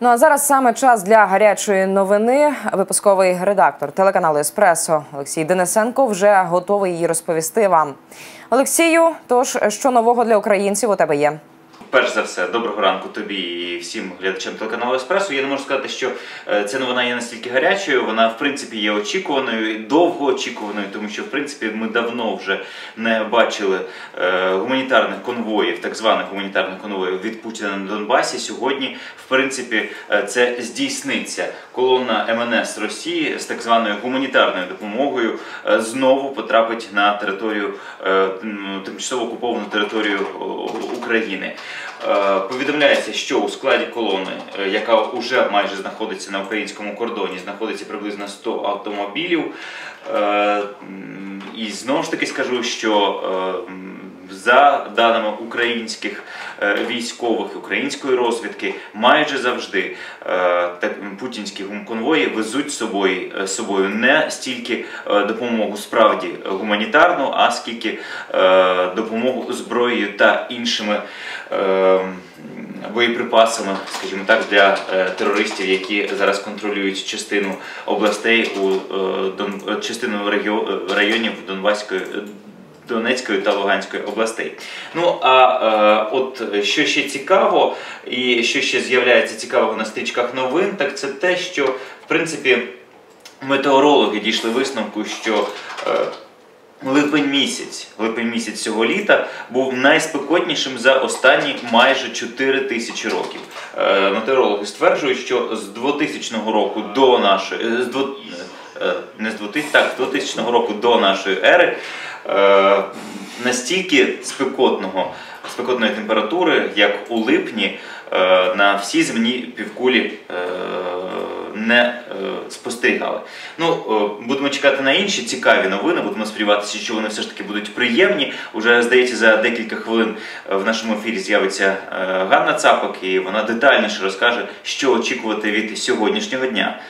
Ну а зараз саме час для гарячої новини. Випусковий редактор телеканалу Еспресо Олексій Денисенко вже готовий її розповісти вам. Олексію, тож що нового для українців у тебе є? Перш за все, доброго ранку тобі і всім глядачам телеканалу Еспресо. Я не можу сказати, що е, ця новина є настільки гарячою. Вона, в принципі, є очікуваною, довго очікуваною, тому що, в принципі, ми давно вже не бачили е, гуманітарних конвоїв, так званих гуманітарних конвоїв від Путіна на Донбасі. Сьогодні, в принципі, е, це здійсниться. Колона МНС Росії з так званою гуманітарною допомогою е, знову потрапить на територію е, тимчасово окуповану територію України. Е, Повідомляється, що у складі колони, е, яка вже майже знаходиться на українському кордоні, знаходиться приблизно 100 автомобілів. Е, І знову ж таки скажу, що за даними українських е, військових, української розвідки, майже завжди е, путінські гумконвої везуть з собою, з собою не стільки е, допомогу справді гуманітарну, а скільки е, допомогу зброєю та іншими. е, Боєприпасами, скажімо так, для е, терористів, які зараз контролюють частину областей у е, е, частину е, районів Донбаської е, Донецької та Луганської областей. Ну а е, от що ще цікаво, і що ще з'являється цікавого на стрічках новин, так це те, що в принципі метеорологи дійшли висновку, що е, Липень місяць, липень місяць цього літа був найспекотнішим за останні майже 4 тисячі років. Е, метеорологи стверджують, що з 2000 року до нашої е, з е, не з 2000, так, з 2000 року до нашої ери е, настільки спекотного спекотної температури, як у липні, е, на всій земній півкулі е, не е, спостерігали. Ну, е, будемо чекати на інші цікаві новини. Будемо сподіватися, що вони все ж таки будуть приємні. Уже здається, за декілька хвилин е, в нашому ефірі з'явиться е, Ганна Цапок, і вона детальніше розкаже, що очікувати від сьогоднішнього дня.